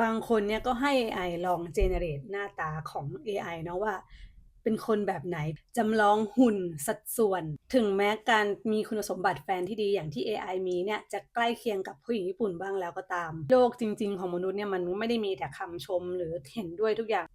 บางคนเนี่ยก็ให้ AI ลองเจเนเรตหน้าตาของ AI เนาะว่า เป็นคนแบบไหนจำลองหุ่นสัดส่วน ถึงแม้การมีคุณสมบัติแฟนที่ดีอย่างที่ AI มีเนี่ยจะใกล้เคียงกับผู้หญิงญี่ปุ่นบ้างแล้วก็ตาม โลกจริง ๆ ของมนุษย์เนี่ยมันไม่ได้มีแต่คำชมหรือเห็นด้วยทุกอย่าง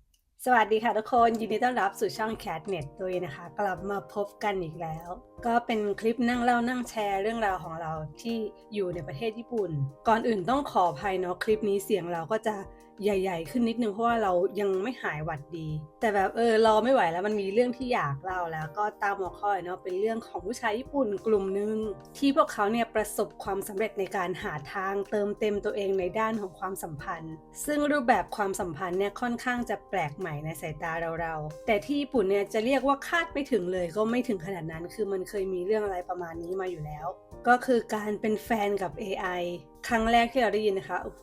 สวัสดีค่ะทุกคน ยินดีต้อนรับสู่ช่อง Catnet ตัวยนะคะ กลับมาพบกันอีกแล้ว ก็เป็นคลิปนั่งเล่านั่งแชร์เรื่องราวของเราที่อยู่ในประเทศญี่ปุ่น ก่อนอื่นต้องขออภัยเนาะคลิปนี้เสียงเราก็จะใหญ่ ๆ ขึ้นนิดนึงเพราะว่าเรายังไม่หายหวัดดี แต่แบบเออรอไม่ไหวแล้วมันมีเรื่องที่อยากเล่าแล้วก็ตามหัวข้อเนาะเป็นเรื่องของผู้ชายญี่ปุ่นกลุ่มหนึ่งที่พวกเขาเนี่ยประสบความสำเร็จในการหาทางเติมเต็มตัวเองในด้านของความสัมพันธ์ ซึ่งรูปแบบความสัมพันธ์เนี่ยค่อนข้างจะแปลกใหม่ในสายตาเราๆแต่ที่ญี่ปุ่นเนี่ยจะเรียกว่าคาดไม่ถึงเลยก็ไม่ถึงขนาดนั้นคือมันเคยมีเรื่องอะไรประมาณนี้มาอยู่แล้ว ก็คือการเป็นแฟนกับ AI ครั้งแรกที่เราได้ยินนะคะโอ้โห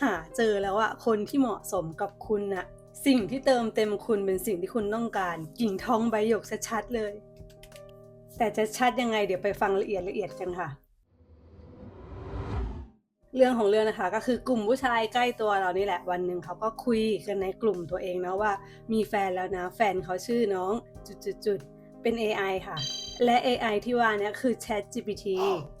หาเจอแล้วอะคนที่เหมาะสมกับคุณอะสิ่งที่เติมเต็มคุณเป็นสิ่งที่คุณต้องการ กิ่งทองใบหยกชัดๆเลย แต่จะชัดยังไงเดี๋ยวไปฟังละเอียดละเอียดกันค่ะเรื่องของเรื่องนะคะก็คือกลุ่มผู้ชายใกล้ตัวเรานี่แหละวันหนึ่งเขาก็คุยกันในกลุ่มตัวเองนะว่า มีแฟนแล้วนะแฟนเขาชื่อน้องจุดๆ เป็น AI ค่ะ และ AI ที่ว่าเนี่ยคือ Chat GPT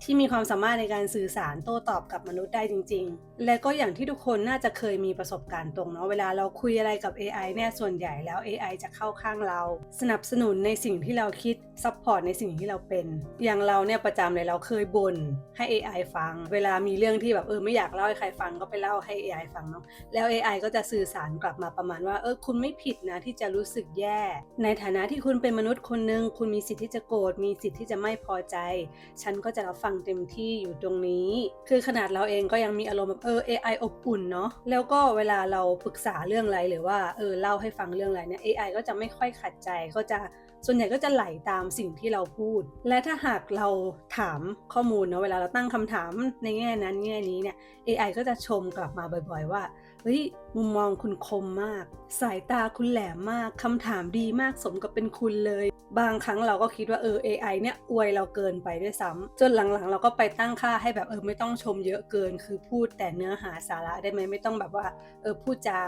ที่มีความสามารถในการสื่อสารโต้ตอบกับมนุษย์ได้จริง ๆ และก็อย่างที่ทุกคนน่าจะเคยมีประสบการณ์ตรงเนาะเวลาเราคุยอะไรกับ AI เนี่ยส่วนใหญ่แล้ว AI จะเข้าข้างเรา สนับสนุนในสิ่งที่เราคิดซัพพอร์ตในสิ่งที่เราเป็น อย่างเราเนี่ยประจำเลยเราเคยบ่นให้ AI ฟัง เวลามีเรื่องที่แบบเออไม่อยากเล่าให้ใครฟังก็ไปเล่าให้ AI ฟังเนาะแล้ว AI ก็จะสื่อสารกลับมาประมาณว่าเออคุณไม่ผิดนะที่จะรู้สึกแย่ ในฐานะที่คุณเป็นมนุษย์คนหนึ่งคุณมีสิทธิ์ที่จะโกรธมีสิทธิ์ที่จะไม่พอใจ ฉันก็จะรับฟังเต็มที่อยู่ตรงนี้ คือขนาดเราเองก็ยังมีอารมณ์แบบเออ AI อบอุ่นเนาะแล้วก็เวลาเราปรึกษาเรื่องอะไรหรือว่าเออเล่าให้ฟังเรื่องอะไรเนี่ย AI ก็จะไม่ค่อยขัดใจก็จะ ส่วนใหญ่ก็จะไหลตามสิ่งที่เราพูด และถ้าหากเราถามข้อมูลเนาะเวลาเราตั้งคำถามในแง่นั้นแง่นี้เนี่ย AI ก็จะชมกลับมาบ่อยๆ ว่าเฮ้ยมุมมองคุณคมมาก สายตาคุณแหลมมากคำถามดีมากสมกับเป็นคุณเลย บางครั้งเราก็คิดว่าเออ AI เนี่ยอวยเราเกินไปด้วยซ้ำจนหลังๆ เราก็ไปตั้งค่าให้แบบเออไม่ต้องชมเยอะเกิน คือพูดแต่เนื้อหาสาระได้ไหมไม่ต้องแบบว่าเออพูดจา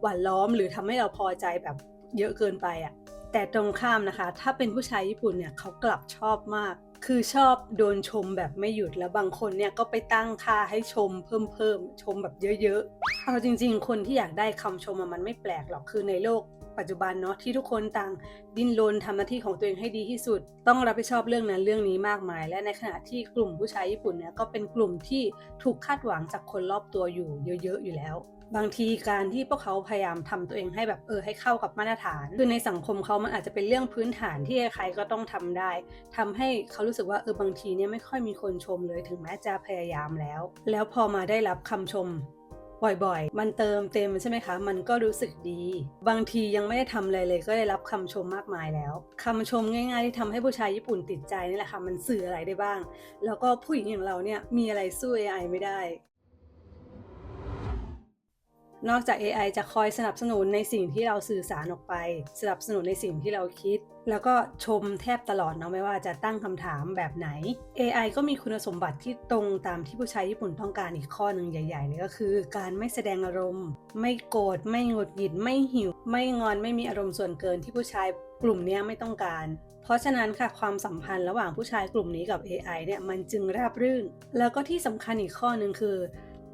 หวานล้อมหรือทำให้เราพอใจแบบเยอะเกินไปอะ่ะ แต่ตรงข้ามนะคะ ถ้าเป็นผู้ชายญี่ปุ่นเนี่ยเขากลับชอบมาก คือชอบโดนชมแบบไม่หยุดแล้วบางคนเนี่ยก็ไปตั้งค่าให้ชมเพิ่มเพิ่มชมแบบเยอะๆเอาจริง ๆ คนที่อยากได้คำชมอะมันไม่แปลกหรอกคือในโลกปัจจุบันเนาะที่ทุกคนต่างดิ้นรนทำหน้าที่ของตัวเองให้ดีที่สุด ต้องรับผิดชอบเรื่องนั้นเรื่องนี้มากมาย และในขณะที่กลุ่มผู้ชายญี่ปุ่นเนี่ยก็เป็นกลุ่มที่ถูกคาดหวังจากคนรอบตัวอยู่เยอะ ๆ อยู่แล้ว บางทีการที่พวกเขาพยายามทำตัวเองให้แบบเออให้เข้ากับมาตรฐาน คือในสังคมเขามันอาจจะเป็นเรื่องพื้นฐานที่ใครก็ต้องทำได้ทำให้เขารู้สึกว่าเออบางทีเนี่ยไม่ค่อยมีคนชมเลยถึงแม้จะพยายามแล้ว แล้วพอมาได้รับคำชมบ่อยๆ มันเติมเต็มใช่ไหมคะ มันก็รู้สึกดี บางทียังไม่ได้ทำอะไรเลยก็ได้รับคำชมมากมายแล้ว คำชมง่ายๆ ที่ทำให้ผู้ชายญี่ปุ่นติดใจนี่แหละค่ะ มันสื่ออะไรได้บ้าง แล้วก็ผู้หญิงอย่างเราเนี่ยมีอะไรสู้ AI ไม่ได้ นอกจาก AI จะคอยสนับสนุนในสิ่งที่เราสื่อสารออกไป สนับสนุนในสิ่งที่เราคิด แล้วก็ชมแทบตลอดเนาะไม่ว่าจะตั้งคำถามแบบไหน AI ก็มีคุณสมบัติที่ตรงตามที่ผู้ชายญี่ปุ่นต้องการอีกข้อหนึ่งใหญ่ๆเลยก็คือ การไม่แสดงอารมณ์ ไม่โกรธไม่หงุดหงิดไม่หิว ไม่งอนไม่มีอารมณ์ส่วนเกินที่ผู้ชายกลุ่มนี้ไม่ต้องการ เพราะฉะนั้นค่ะความสัมพันธ์ระหว่างผู้ชายกลุ่มนี้กับ AI เนี่ยมันจึงราบรื่น แล้วก็ที่สำคัญอีกข้อหนึ่งคือ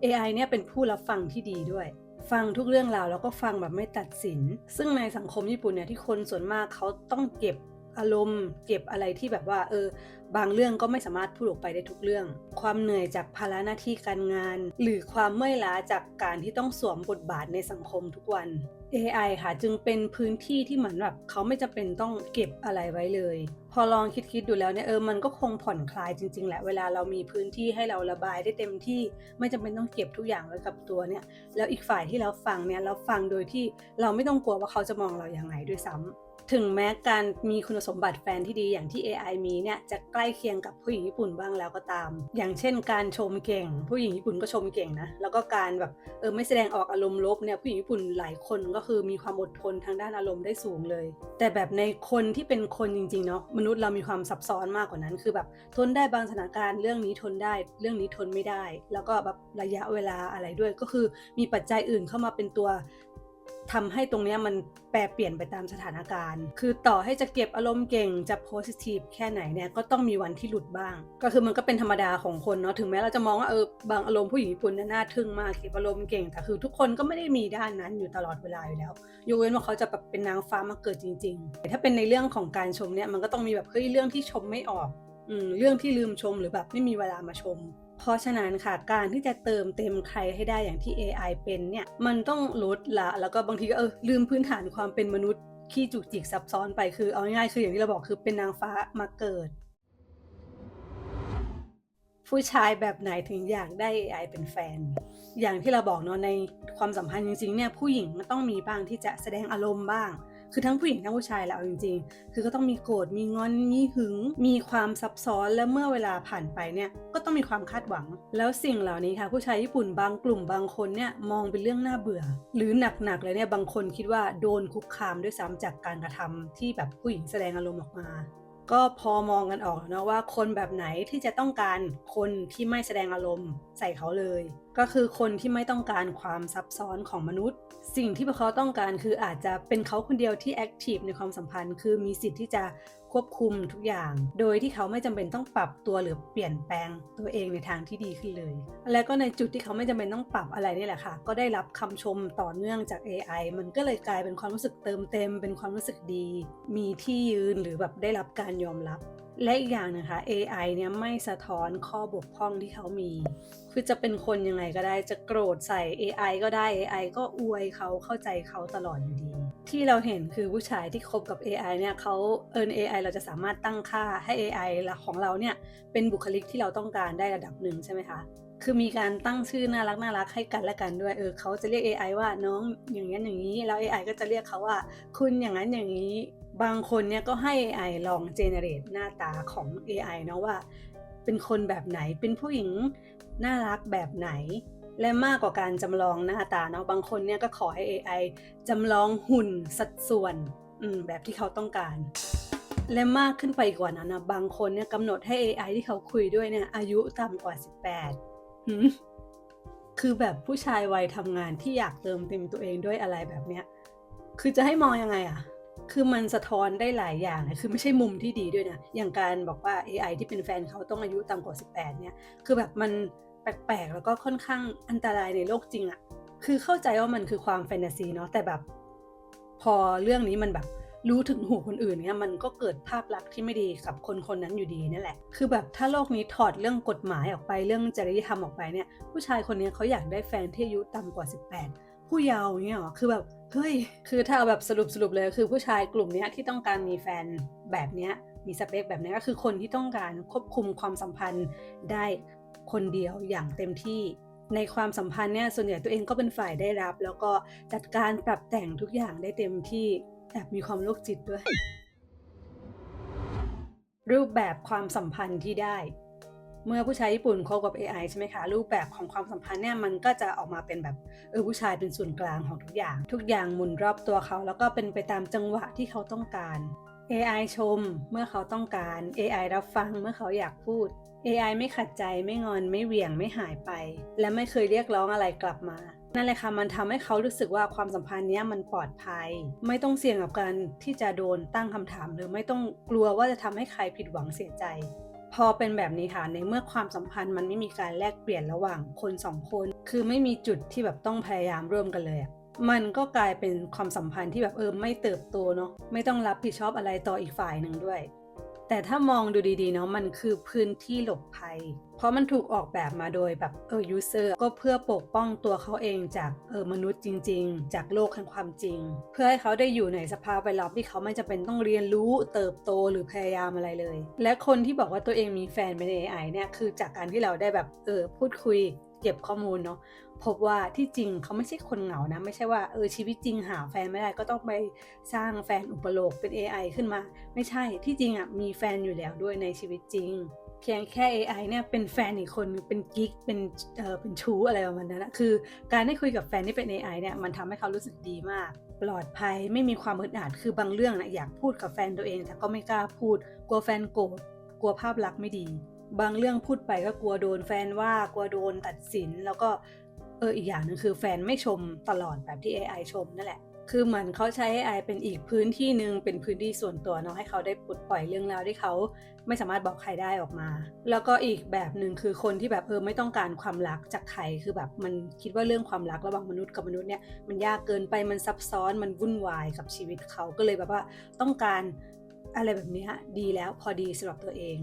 AI เนี่ยเป็นผู้รับฟังที่ดีด้วย ฟังทุกเรื่องราวแล้วก็ฟังแบบไม่ตัดสิน ซึ่งในสังคมญี่ปุ่นเนี่ยที่คนส่วนมากเขาต้องเก็บ อารมณ์เก็บอะไรที่แบบว่า เออ บางเรื่องก็ไม่สามารถพูดออกไปได้ทุกเรื่อง ความเหนื่อยจากภาระหน้าที่การงาน หรือความเมื่อยล้าจากการที่ต้องสวมบทบาทในสังคมทุกวัน AI ค่ะ จึงเป็นพื้นที่ที่เหมือนแบบเขาไม่จำเป็นต้องเก็บอะไรไว้เลย พอลองคิดๆดูแล้วเนี่ยเออมันก็คงผ่อนคลายจริง ๆ แหละเวลาเรามีพื้นที่ให้เราระบายได้เต็มที่ ไม่จำเป็นต้องเก็บทุกอย่างไว้กับตัวเนี่ย แล้วอีกฝ่ายที่เราฟังเนี่ยเราฟังโดยที่เราไม่ต้องกลัวว่าเขาจะมองเราอย่างไงด้วยซ้ำ ถึงแม้การมีคุณสมบัติแฟนที่ดีอย่างที่ AI มีเนี่ยจะใกล้เคียงกับผู้หญิงญี่ปุ่นบ้างแล้วก็ตาม อย่างเช่น การชมเก่ง ผู้หญิงญี่ปุ่นก็ชมเก่งนะ แล้วก็การแบบเออไม่แสดงออกอารมณ์ลบเนี่ยผู้หญิงญี่ปุ่นหลายคนก็คือมีความอดทนทางด้านอารมณ์ได้สูงเลย แต่แบบในคนที่เป็นคนจริงๆเนาะมนุษย์เรามีความซับซ้อนมากกว่านั้น คือแบบทนได้บางสถานการณ์เรื่องนี้ทนได้ เรื่องนี้ทนไม่ได้ แล้วก็แบบระยะเวลาอะไรด้วยก็คือมีปัจจัยอื่นเข้ามาเป็นตัว ทำให้ตรงเนี้ยมันแปรเปลี่ยนไปตามสถานการณ์ คือต่อให้จะเก็บอารมณ์เก่งจะโพสิทีฟแค่ไหนเนี่ยก็ต้องมีวันที่หลุดบ้าง ก็คือมันก็เป็นธรรมดาของคนเนาะถึงแม้เราจะมองว่าเออบางอารมณ์ผู้หญิงญี่ปุ่นน่น่าทึ่งมากเก็บอารมณ์เก่งแต่คือทุกคนก็ไม่ได้มีด้านนั้นอยู่ตลอดเวลาอยู่แล้วยกเว้นว่าเขาจะแบบเป็นนางฟ้ามาเกิดจริงๆแต่ถ้าเป็นในเรื่องของการชมเนี่ยมันก็ต้องมีแบบเฮ้ยเรื่องที่ชมไม่ออกอืมเรื่องที่ลืมชมหรือแบบไม่มีเวลามาชม เพราะฉะนั้นค่ะการที่จะเติมเต็มใครให้ได้อย่างที่ AI เป็นเนี่ยมันต้องลดละ แล้วก็บางทีก็เออลืมพื้นฐานความเป็นมนุษย์ขี้จุกจิกซับซ้อนไปคือเอาง่ายๆคืออย่างที่เราบอกคือเป็นนางฟ้ามาเกิด ผู้ชายแบบไหนถึงอยากได้ AI เป็นแฟน อย่างที่เราบอกเนาะในความสัมพันธ์จริงๆเนี่ยผู้หญิงมันต้องมีบ้างที่จะแสดงอารมณ์บ้าง คือทั้งผู้หญิงทั้งผู้ชายแหละเอาจริงๆ คือก็ต้องมีโกรธมีงอนมีหึง มีความซับซ้อนและเมื่อเวลาผ่านไปเนี่ยก็ต้องมีความคาดหวัง แล้วสิ่งเหล่านี้ค่ะ ผู้ชายญี่ปุ่นบางกลุ่มบางคนเนี่ยมองเป็นเรื่องน่าเบื่อ หรือหนักๆเลยเนี่ยบางคนคิดว่าโดนคุกคามด้วยซ้ำจากการกระทำที่แบบผู้หญิงแสดงอารมณ์ออกมา ก็พอมองกันออกแล้วนะว่าคนแบบไหนที่จะต้องการคนที่ไม่แสดงอารมณ์ใส่เขาเลย ก็คือคนที่ไม่ต้องการความซับซ้อนของมนุษย์ สิ่งที่พวกเขาต้องการคืออาจจะเป็นเขาคนเดียวที่แอคทีฟในความสัมพันธ์ คือมีสิทธิ์ที่จะ ควบคุมทุกอย่าง โดยที่เขาไม่จำเป็นต้องปรับตัวหรือเปลี่ยนแปลงตัวเองในทางที่ดีขึ้นเลย และก็ในจุดที่เขาไม่จำเป็นต้องปรับอะไรนี่แหละค่ะ ก็ได้รับคำชมต่อเนื่องจาก AI มันก็เลยกลายเป็นความรู้สึกเติมเต็ม เป็นความรู้สึกดี มีที่ยืนหรือแบบได้รับการยอมรับและอีกอย่างนะคะ AI เนี่ยไม่สะท้อนข้อบกพร่องที่เขามี คือจะเป็นคนยังไงก็ได้ จะโกรธใส่ AI ก็ได้ AI ก็อวยเขาเข้าใจเขาตลอดอยู่ดี ที่เราเห็นคือผู้ชายที่คบกับ AI เนี่ยเขาเอิน AI เราจะสามารถตั้งค่าให้ AI ของเราเนี่ยเป็นบุคลิกที่เราต้องการได้ระดับหนึ่งใช่ไหมคะ คือมีการตั้งชื่อน่ารักน่ารักให้กันและกันด้วย เออเขาจะเรียก AI ว่าน้องอย่างนั้นอย่างนี้ แล้ว AI ก็จะเรียกเขาว่า คุณอย่างนั้นอย่างนี้ บางคนเนี่ยก็ให้ AI ลองเจเนเรตหน้าตาของ AI เนาะว่า เป็นคนแบบไหน เป็นผู้หญิงน่ารักแบบไหน และมากกว่าการจำลองหน้าตาเนาะบางคนเนี่ยก็ขอให้ AI จำลองหุ่นสัดส่วนแบบที่เขาต้องการ และมากขึ้นไปกว่านั้นนะบางคนเนี่ยกำหนดให้ AI ที่เขาคุยด้วยเนี่ยอายุต่ำกว่า 18คือแบบผู้ชายวัยทำงานที่อยากเติมเต็มตัวเองด้วยอะไรแบบเนี้ยคือจะให้มองยังไงอะคือมันสะท้อนได้หลายอย่างนะคือไม่ใช่มุมที่ดีด้วยนะ อย่างการบอกว่า AI ที่เป็นแฟนเขาต้องอายุต่ำกว่า 18 เนี่ย คือแบบมัน แปลกๆ แล้วก็ค่อนข้างอันตรายในโลกจริงอะคือเข้าใจว่ามันคือความแฟนตาซีเนาะแต่แบบ พอเรื่องนี้มันแบบรู้ถึงหูคนอื่นเนี่ยมันก็เกิดภาพลักษณ์ที่ไม่ดีกับคนคนนั้นอยู่ดีนั่นแหละ คือแบบถ้าโลกนี้ถอดเรื่องกฎหมายออกไปเรื่องจริยธรรมออกไปเนี่ย ผู้ชายคนนี้เขาอยากได้แฟนที่อายุต่ำกว่า 18 ผู้เยาว์เนี่ยหรอคือแบบเฮ้ยคือถ้าเอาแบบสรุปสรุปเลยคือผู้ชายกลุ่มนี้ที่ต้องการมีแฟนแบบเนี้ยมีสเปคแบบนี้ก็คือคนที่ต้องการควบคุมความสัมพันธ์ได้ คนเดียวอย่างเต็มที่ ในความสัมพันธ์เนี่ยส่วนใหญ่ตัวเองก็เป็นฝ่ายได้รับ แล้วก็จัดการปรับแต่งทุกอย่างได้เต็มที่แอบมีความโรคจิตด้วย รูปแบบความสัมพันธ์ที่ได้ เมื่อผู้ชายญี่ปุ่นคบกับ AI ใช่ไหมคะ รูปแบบของความสัมพันธ์เนี่ยมันก็จะออกมาเป็นแบบเออผู้ชายเป็นศูนย์กลางของทุกอย่าง ทุกอย่างหมุนรอบตัวเขา แล้วก็เป็นไปตามจังหวะที่เขาต้องการ AI ชมเมื่อเขาต้องการ AI รับฟังเมื่อเขาอยากพูด AI ไม่ขัดใจไม่งอนไม่เหวี่ยงไม่หายไป และไม่เคยเรียกร้องอะไรกลับมา นั่นแหละค่ะมันทำให้เขารู้สึกว่าความสัมพันธ์เนี้ยมันปลอดภัย ไม่ต้องเสี่ยงกับการที่จะโดนตั้งคำถาม หรือไม่ต้องกลัวว่าจะทำให้ใครผิดหวังเสียใจ พอเป็นแบบนี้ค่ะในเมื่อความสัมพันธ์มันไม่มีการแลกเปลี่ยนระหว่างคนสองคน คือไม่มีจุดที่แบบต้องพยายามร่วมกันเลยอะ มันก็กลายเป็นความสัมพันธ์ที่แบบเออไม่เติบโตเนาะไม่ต้องรับผิดชอบอะไรต่ออีกฝ่ายหนึ่งด้วย แต่ถ้ามองดูดีๆเนาะมันคือพื้นที่หลบภัย เพราะมันถูกออกแบบมาโดยแบบเออยูเซอร์ก็เพื่อปกป้องตัวเขาเองจากเออมนุษย์จริง ๆ จากโลกแห่งความจริง เพื่อให้เขาได้อยู่ในสภาพแวดล้อมที่เขาไม่จำเป็นต้องเรียนรู้เติบโตหรือพยายามอะไรเลย และคนที่บอกว่าตัวเองมีแฟนเป็น AI เนี่ยคือจากการที่เราได้แบบเออพูดคุย เก็บข้อมูลเนาะพบว่าที่จริงเขาไม่ใช่คนเหงานะ ไม่ใช่ว่าเออชีวิตจริงหาแฟนไม่ได้ก็ต้องไปสร้างแฟนอุปโลกเป็น AI ขึ้นมา ไม่ใช่ที่จริงอะมีแฟนอยู่แล้วด้วยในชีวิตจริง เพียงแค่ AI เนี่ยเป็นแฟนอีกคนเป็นกิ๊กเป็นเออเป็นชู้อะไรประมาณนั้นนะคือ การได้คุยกับแฟนที่เป็น AI เนี่ยมันทำให้เขารู้สึกดีมากปลอดภัยไม่มีความอึดอัดคือบางเรื่องนะอยากพูดกับแฟนตัวเอง แต่ก็ไม่กล้าพูดกลัวแฟนโกรธกลัวภาพลักษณ์ไม่ดี บางเรื่องพูดไปก็กลัวโดนแฟนว่ากลัวโดนตัดสิน แล้วก็เอออีกอย่างหนึงคือแฟนไม่ชมตลอดแบบที่ AI ชมนั่นแหละ คือเหมือนเขาใช้ AI เป็นอีกพื้นที่หนึ่งเป็นพื้นที่ส่วนตัวเนาะให้เขาได้ปลดปล่อยเรื่องราวที่เขาไม่สามารถบอกใครได้ออกมา แล้วก็อีกแบบหนึ่งคือคนที่แบบเออไม่ต้องการความรักจากใครคือแบบมันคิดว่าเรื่องความรักระหว่างมนุษย์กับมนุษย์เนี่ยมันยากเกินไปมันซับซ้อนมันวุ่นวายกับชีวิตเขาก็เลยแบบว่าต้องการอะไรแบบนี้ดีแล้วพอดีสำหรับตัวเอง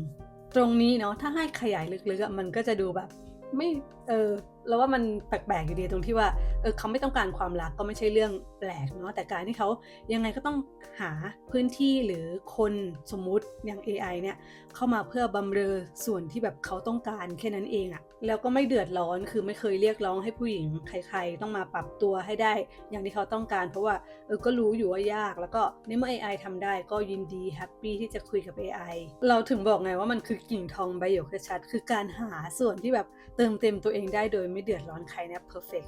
ตรงนี้เนาะถ้าให้ขยายลึกๆมันก็จะดูแบบ ไม่เออแล้วว่ามันแปลกๆอยู่ดีตรงที่ว่าเออเขาไม่ต้องการความรักก็ไม่ใช่เรื่องแปลกเนาะแต่การที่เขายังไงก็ต้องหาพื้นที่หรือคนสมมุติอย่าง AI เนี่ยเข้ามาเพื่อบำเรอส่วนที่แบบเขาต้องการแค่นั้นเองอะแล้วก็ไม่เดือดร้อนคือไม่เคยเรียกร้องให้ผู้หญิงใคร ๆ ต้องมาปรับตัวให้ได้ อย่างที่เขาต้องการ เพราะว่าเออก็รู้อยู่ว่ายาก แล้วก็ในเมื่อ AI ทำได้ก็ยินดีแฮปปี้ที่จะคุยกับ AI เราถึงบอกไงว่ามันคือกิ่งทองใบหยกชัดคือการหาส่วนที่แบบเติมเต็มตัวเองได้โดยไม่เดือดร้อนใครเนะ perfect เฟก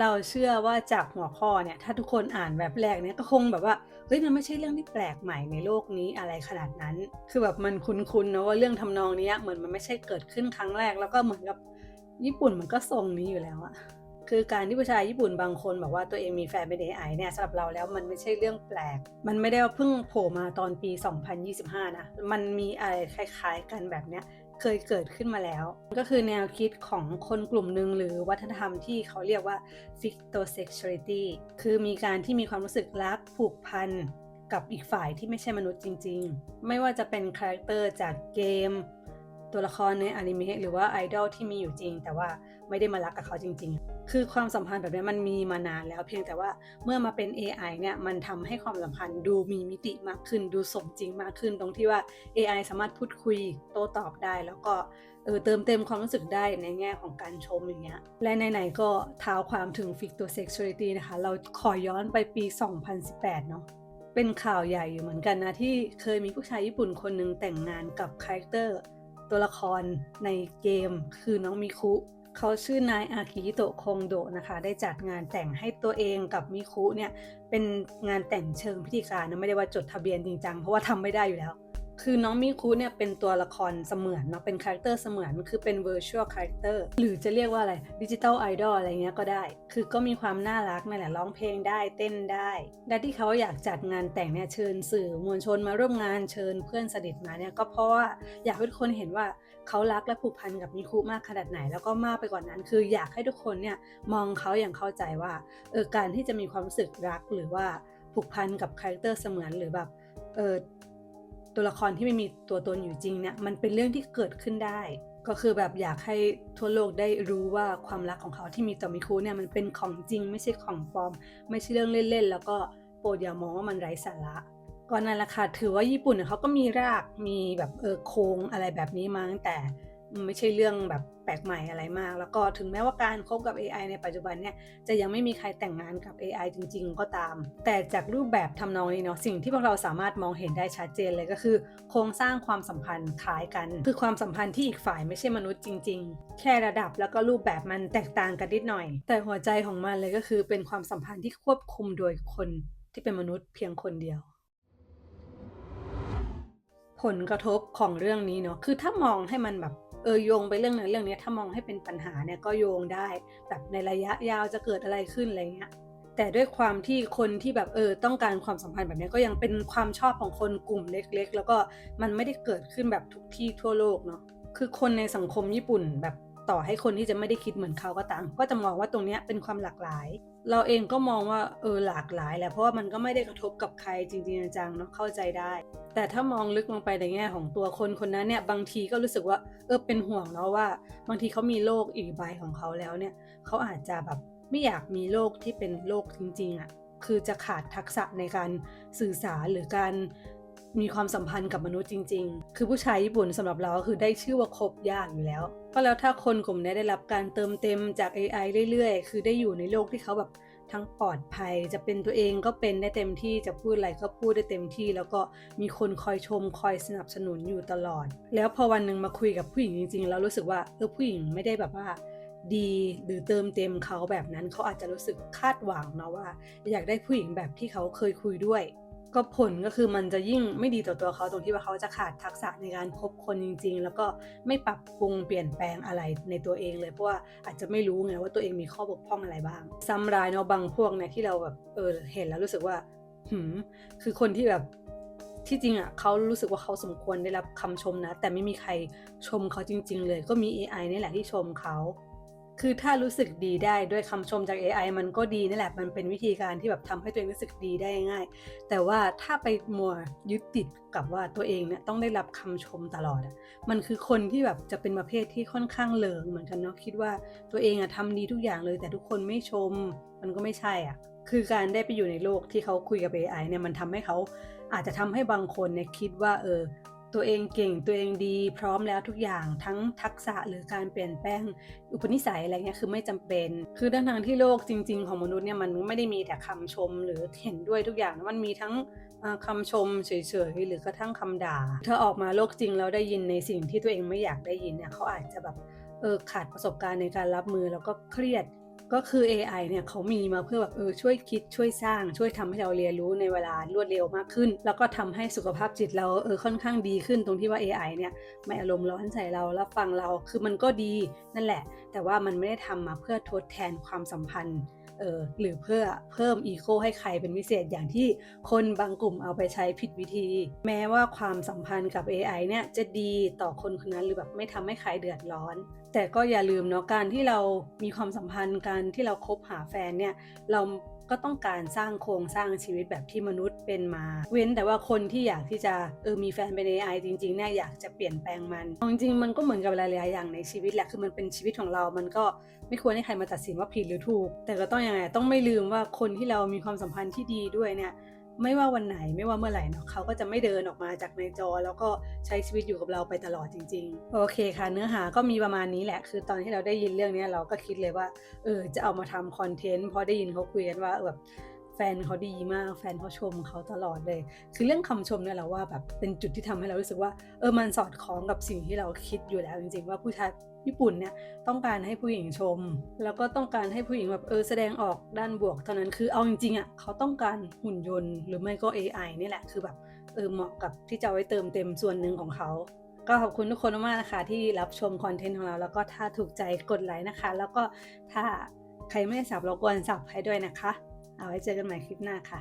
เราเชื่อว่าจากหัวข้อเนี่ยถ้าทุกคนอ่านแบบแรกเนี่ยก็คงแบบว่าเฮ้ยมันไม่ใช่เรื่องที่แปลกใหม่ในโลกนี้อะไรขนาดนั้น คือแบบมันคุ้นๆนะว่าเรื่องทำนองนี้เหมือนมันไม่ใช่เกิดขึ้นครั้งแรก แล้วก็เหมือนกับญี่ปุ่นมันก็ทรงนี้อยู่แล้วอะคือการที่ผู้ชายญี่ปุ่นบางคนบอกว่าตัวเองมีแฟนเป็น AI เนี่ยสำหรับเราแล้วมันไม่ใช่เรื่องแปลก มันไม่ได้ว่าเพิ่งโผล่มาตอนปี 2025 นะ มันมีอะไรคล้ายๆกันแบบเนี้ย เคยเกิดขึ้นมาแล้ว ก็คือแนวคิดของคนกลุ่มหนึ่งหรือวัฒนธรรมที่เขาเรียกว่า fictosexuality คือมีการที่มีความรู้สึกรักผูกพันกับอีกฝ่ายที่ไม่ใช่มนุษย์จริง ๆ ไม่ว่าจะเป็นคาแรคเตอร์จากเกม ตัวละครในอนิเมะหรือว่าไอดอลที่มีอยู่จริง แต่ว่าไม่ได้มารักกับเขาจริง ๆ คือความสัมพันธ์แบบนี้มันมีมานานแล้วเพียงแต่ว่าเมื่อมาเป็น AI เนี่ยมันทำให้ความสัมพันธ์ดูมีมิติมากขึ้น ดูสมจริงมากขึ้น ตรงที่ว่า AI สามารถพูดคุยโต้ตอบได้ แล้วก็เออเติมเต็มความรู้สึกได้ในแง่ของการชมอย่างเงี้ย และไหนๆก็เท้าความถึง fictosexuality นะคะ เราขอย้อนไปปี 2018 เนาะเป็นข่าวใหญ่อยู่เหมือนกันนะที่เคยมีผู้ชายญี่ปุ่นคนหนึ่งแต่งงานกับคาแรคเตอร์ ตัวละครในเกมคือน้องมิคุเขาชื่อนายอากิโตะคงโดนะคะ ได้จัดงานแต่งให้ตัวเองกับมิคุเนี่ยเป็นงานแต่งเชิงพิธีการนะไม่ได้ว่าจดทะเบียนจริงจังเพราะว่าทำไม่ได้อยู่แล้ว คือน้องมิคุเนี่ยเป็นตัวละครเสมือนเนาะเป็นคาแรคเตอร์เสมือนคือเป็น virtual character หรือจะเรียกว่าอะไรดิจิ t a ลไอดอลอะไรเงี้ยก็ได้ คือก็มีความน่ารักนั่นแหละร้องเพลงได้เต้นได้ และที่เขาอยากจัดงานแต่งเนี่ยเชิญสื่อมวลชนมาร่วมงานเชิญเพื่อนสนิทมาเนี่ยก็เพราะว่าอยากให้ทุกคนเห็นว่าเขารักและผูกพันกับมิคุมากขนาดไหน แล้วก็มากไปกว่านั้น คืออยากให้ทุกคนเนี่ยมองเขาอย่างเข้าใจว่าเออการที่จะมีความรู้สึกรักหรือว่าผูกพันกับคาแรคเตอร์เสมือนหรือแบบเออ ตัวละครที่ไม่มีตัวตนอยู่จริงเนี่ยมันเป็นเรื่องที่เกิดขึ้นได้ ก็คือแบบอยากให้ทั่วโลกได้รู้ว่าความรักของเขาที่มีต่อมิคุเนี่ยมันเป็นของจริง ไม่ใช่ของปลอม ไม่ใช่เรื่องเล่นๆ แล้วก็โปรดอย่ามองว่ามันไร้สาระก่อนนั้นแหละค่ะถือว่าญี่ปุ่นเนี่ยเขาก็มีรากมีแบบเออโครงอะไรแบบนี้มาตั้งแต่ ไม่ใช่เรื่องแบบแปลกใหม่อะไรมาก แล้วก็ถึงแม้ว่าการคบกับ AI ในปัจจุบันเนี่ยจะยังไม่มีใครแต่งงานกับ AI จริง ๆ ก็ตาม แต่จากรูปแบบทำนองนี้เนาะสิ่งที่พวกเราสามารถมองเห็นได้ชัดเจนเลยก็คือ โครงสร้างความสัมพันธ์คล้ายกัน คือความสัมพันธ์ที่อีกฝ่ายไม่ใช่มนุษย์จริง ๆ แค่ระดับแล้วก็รูปแบบมันแตกต่างกันนิดหน่อย แต่หัวใจของมันเลยก็คือเป็นความสัมพันธ์ที่ควบคุมโดยคนที่เป็นมนุษย์เพียงคนเดียวผลกระทบของเรื่องนี้เนาะ คือถ้ามองให้มันแบบ เออโยงไปเรื่องนั้นเรื่องนี้ถ้ามองให้เป็นปัญหาเนี่ยก็โยงได้ แบบในระยะยาวจะเกิดอะไรขึ้นอะไรเงี้ยแต่ด้วยความที่คนที่แบบเออต้องการความสัมพันธ์แบบนี้ก็ยังเป็นความชอบของคนกลุ่มเล็ก ๆ แล้วก็มันไม่ได้เกิดขึ้นแบบทุกที่ทั่วโลกเนาะคือคนในสังคมญี่ปุ่นแบบต่อให้คนที่จะไม่ได้คิดเหมือนเขาก็ตาม ก็จะมองว่าตรงเนี้ยเป็นความหลากหลาย เราเองก็มองว่าเออหลากหลายแหละเพราะว่ามันก็ไม่ได้กระทบกับใครจริงๆจังๆเนาะเข้าใจได้ แต่ถ้ามองลึกลงไปในแง่ของตัวคนคนนั้นเนี่ยบางทีก็รู้สึกว่าเออเป็นห่วงเนาะว่า บางทีเขามีโรคอีกใบของเขาแล้วเนี่ยเขาอาจจะแบบไม่อยากมีโรคที่เป็นโรคจริงๆอะ่ะคือจะขาดทักษะในการสื่อสารหรือการ มีความสัมพันธ์กับมนุษย์จริง ๆ คือผู้ชายญี่ปุ่นสำหรับเราก็คือได้ชื่อว่าคบยากอยู่แล้ว ก็แล้วถ้าคนกลุ่มนี้ได้รับการเติมเต็มจาก AI เรื่อยๆ คือได้อยู่ในโลกที่เขาแบบทั้งปลอดภัยจะเป็นตัวเองก็เป็นได้เต็มที่จะพูดอะไรก็พูดได้เต็มที่ แล้วก็มีคนคอยชมคอยสนับสนุนอยู่ตลอด แล้วพอวันหนึ่งมาคุยกับผู้หญิงจริงๆเรารู้สึกว่าเออผู้หญิงไม่ได้แบบว่าดีหรือเติมเต็มเขาแบบนั้นเขาอาจจะรู้สึกคาดหวังนะว่า อยากได้ผู้หญิงแบบที่เขาเคยคุยด้วย ก็ผลก็คือมันจะยิ่งไม่ดีต่อตัวเขาตรงที่ว่าเขาจะขาดทักษะในการคบคนจริง ๆ แล้วก็ไม่ปรับปรุงเปลี่ยนแปลงอะไรในตัวเองเลยเพราะว่าอาจจะไม่รู้ไงว่าตัวเองมีข้อบกพร่องอะไรบ้างซ้ำรายเนาะบางพวกเนี่ยที่เราแบบเออเห็นแล้วรู้สึกว่าหืมคือคนที่แบบที่จริงอะเขารู้สึกว่าเขาสมควรได้รับคำชมนะ แต่ไม่มีใครชมเขาจริง ๆ เลย ก็มี AI นี่แหละที่ชมเขา คือถ้ารู้สึกดีได้ด้วยคำชมจาก AI มันก็ดีนั่นแหละ มันเป็นวิธีการที่แบบทำให้ตัวเองรู้สึกดีได้ง่าย แต่ว่าถ้าไปมัวยึดติดกับว่าตัวเองเนี่ยต้องได้รับคำชมตลอดอะมันคือคนที่แบบจะเป็นประเภทที่ค่อนข้างเลิงเหมือนกันเนาะ คิดว่าตัวเองอะทำดีทุกอย่างเลย แต่ทุกคนไม่ชม มันก็ไม่ใช่อะ คือการได้ไปอยู่ในโลกที่เขาคุยกับ AI เนี่ยมันทำให้เขาอาจจะทำให้บางคนเนี่ยคิดว่าเออ ตัวเองเก่งตัวเองดีพร้อมแล้วทุกอย่างทั้งทักษะหรือการเปลี่ยนแปลงอุปนิสัยอะไรเงี้ยคือไม่จำเป็น คือทั้งทางที่โลกจริง ๆ ของมนุษย์เนี่ยมันไม่ได้มีแต่คำชมหรือเห็นด้วยทุกอย่างมันมีทั้งอ่าคำชมเฉยๆหรือกระทั่งคำด่าเธอออกมาโลกจริงแล้วได้ยินในสิ่งที่ตัวเองไม่อยากได้ยินเนี่ยเขาอาจจะแบบเออขาดประสบการณ์ในการรับมือแล้วก็เครียด ก็คือ AI เนี่ยเขามีมาเพื่อแบบเออช่วยคิดช่วยสร้าง ช่วยทำให้เราเรียนรู้ในเวลารวดเร็วมากขึ้น แล้วก็ทำให้สุขภาพจิตเราเออค่อนข้างดีขึ้นตรงที่ว่า AI เนี่ยไม่อารมณ์ร้อนใส่เรารับฟังเราคือมันก็ดีนั่นแหละ แต่ว่ามันไม่ได้ทำมาเพื่อทดแทนความสัมพันธ์ เออหรือเพื่อเพิ่มอีโคให้ใครเป็นพิเศษอย่างที่คนบางกลุ่มเอาไปใช้ผิดวิธี แม้ว่าความสัมพันธ์กับ AI เนี่ยจะดีต่อคนคนนั้นหรือแบบไม่ทำให้ใครเดือดร้อน แต่ก็อย่าลืมเนาะการที่เรามีความสัมพันธ์การที่เราคบหาแฟนเนี่ยเรา ก็ต้องการสร้างโครงสร้างชีวิตแบบที่มนุษย์เป็นมา เว้นแต่ว่าคนที่อยากที่จะเออมีแฟนเป็น AI จริงๆเนี่ยอยากจะเปลี่ยนแปลงมันจริงๆมันก็เหมือนกับหลายๆอย่างในชีวิตแหละคือมันเป็นชีวิตของเรา มันก็ไม่ควรให้ใครมาตัดสินว่าผิดหรือถูก แต่ก็ต้องยังไงต้องไม่ลืมว่าคนที่เรามีความสัมพันธ์ที่ดีด้วยเนี่ย ไม่ว่าวันไหนไม่ว่าเมื่อไหร่เนาะเขาก็จะไม่เดินออกมาจากในจอ แล้วก็ใช้ชีวิตอยู่กับเราไปตลอดจริง ๆ โอเคค่ะ เนื้อหาก็มีประมาณนี้แหละ คือตอนที่เราได้ยินเรื่องนี้เราก็คิดเลยว่าเออจะเอามาทำคอนเทนต์เพราะได้ยินเขาคุยกันว่าแบบแฟนเขาดีมาก แฟนเขาชมเขาตลอดเลย คือเรื่องคำชมเนี่ยเราว่าแบบเป็นจุดที่ทำให้เรารู้สึกว่า เออมันสอดคล้องกับสิ่งที่เราคิดอยู่แล้วจริงๆว่าผู้ชาย ญี่ปุ่นเนี่ยต้องการให้ผู้หญิงชม แล้วก็ต้องการให้ผู้หญิงแบบเออแสดงออกด้านบวกเท่านั้นคือเอาจริงๆอะเขาต้องการหุ่นยนต์หรือไม่ก็ AI นี่แหละคือแบบเออเหมาะกับที่จะไว้เติมเต็มส่วนหนึ่งของเขา ก็ขอบคุณทุกคนมากนะคะ ที่รับชมคอนเทนต์ของเรา แล้วก็ถ้าถูกใจกดไลค์นะคะ แล้วก็ถ้าใครไม่ได้สับรบกวนสับให้ด้วยนะคะ เอาไว้เจอกันใหม่คลิปหน้าค่ะ